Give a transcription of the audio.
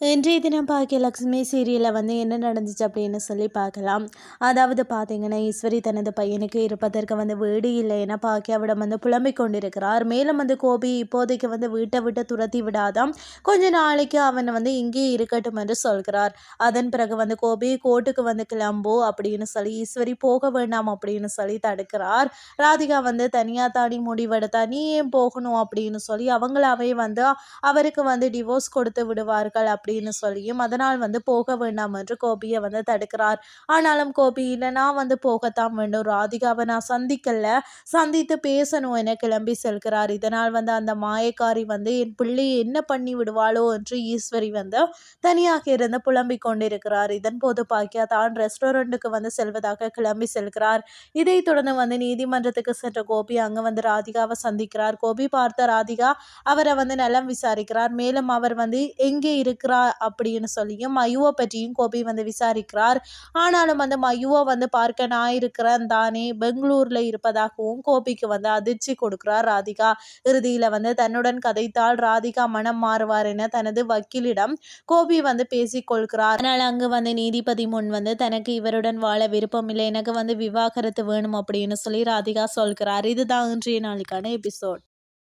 இன்றைய தினம் பாக்கியலக்ஷ்மி சீரியலில் வந்து என்ன நடந்துச்சு அப்படின்னு சொல்லி பார்க்கலாம். அதாவது பார்த்தீங்கன்னா ஈஸ்வரி தனது பையனுக்கு இருப்பதற்கு வந்து வீடு இல்லை பாக்கியாவிடம் வந்து புலம்பிக் கொண்டிருக்கிறார். மேலும் வந்து கோபி இப்போதைக்கு வந்து வீட்டை விட்டு துரத்தி விடாதாம். கொஞ்ச நாளைக்கு அவன் வந்து இங்கே இருக்கட்டும் என்று சொல்கிறார். அதன் பிறகு வந்து கோபி கோர்ட்டுக்கு வந்து கிளம்போ அப்படின்னு சொல்லி ஈஸ்வரி போக வேண்டாம் அப்படின்னு சொல்லி தடுக்கிறார். ராதிகா வந்து தனியாக தாடி முடிவெடுத்தா? நீ ஏன் போகணும்? அப்படின்னு சொல்லி அவங்களாவே வந்து அவருக்கு வந்து டிவோர்ஸ் கொடுத்து விடுவார்கள். அப்படின்னு சொல்லியும் அதனால் வந்து போக வேண்டாம் என்று கோபியை வந்து தடுக்கிறார். ஆனாலும் கோபி இல்லை நான் வந்து போகத்தான் வேண்டும். ராதிகாவை நான் சந்திக்கல. சந்தித்து பேசணும் என கிளம்பி செல்கிறார். இதனால் வந்து அந்த மாயக்காரி வந்து என் பிள்ளை என்ன பண்ணி விடுவாளோ என்று ஈஸ்வரி வந்து தனியாக இருந்து புலம்பிக் கொண்டிருக்கிறார். இதன் போது பாக்கியா தான் ரெஸ்டாரண்ட்டுக்கு வந்து செல்வதாக கிளம்பி செல்கிறார். இதை தொடர்ந்து வந்து நீதிமன்றத்துக்கு சென்ற கோபி அங்கு வந்து ராதிகாவை சந்திக்கிறார். கோபி பார்த்த ராதிகா அவரை வந்து நலம் விசாரிக்கிறார். மேலும் அவர் வந்து எங்கே இருக்கிறார் இருக்கிறா அப்படின்னு சொல்லியும் மயுவை பற்றியும் கோபி வந்து விசாரிக்கிறார். ஆனாலும் வந்து மயுவை வந்து பார்க்க நான் இருக்கிறேன் தானே பெங்களூர்ல இருப்பதாகவும் கோபிக்கு வந்து அதிர்ச்சி கொடுக்கிறார் ராதிகா. இறுதியில வந்து தன்னுடன் கதைத்தால் ராதிகா மனம் மாறுவார் என தனது வக்கீலிடம் கோபி வந்து பேசிக்கொள்கிறார் ஆனால் அங்கு வந்து நீதிபதி முன் வந்து தனக்கு இவருடன் வாழ விருப்பம் இல்லை எனக்கு வந்து விவாகரத்து வேணும் அப்படின்னு சொல்லி ராதிகா சொல்கிறார். இதுதான் இன்றைய நாளுக்கான எபிசோட்.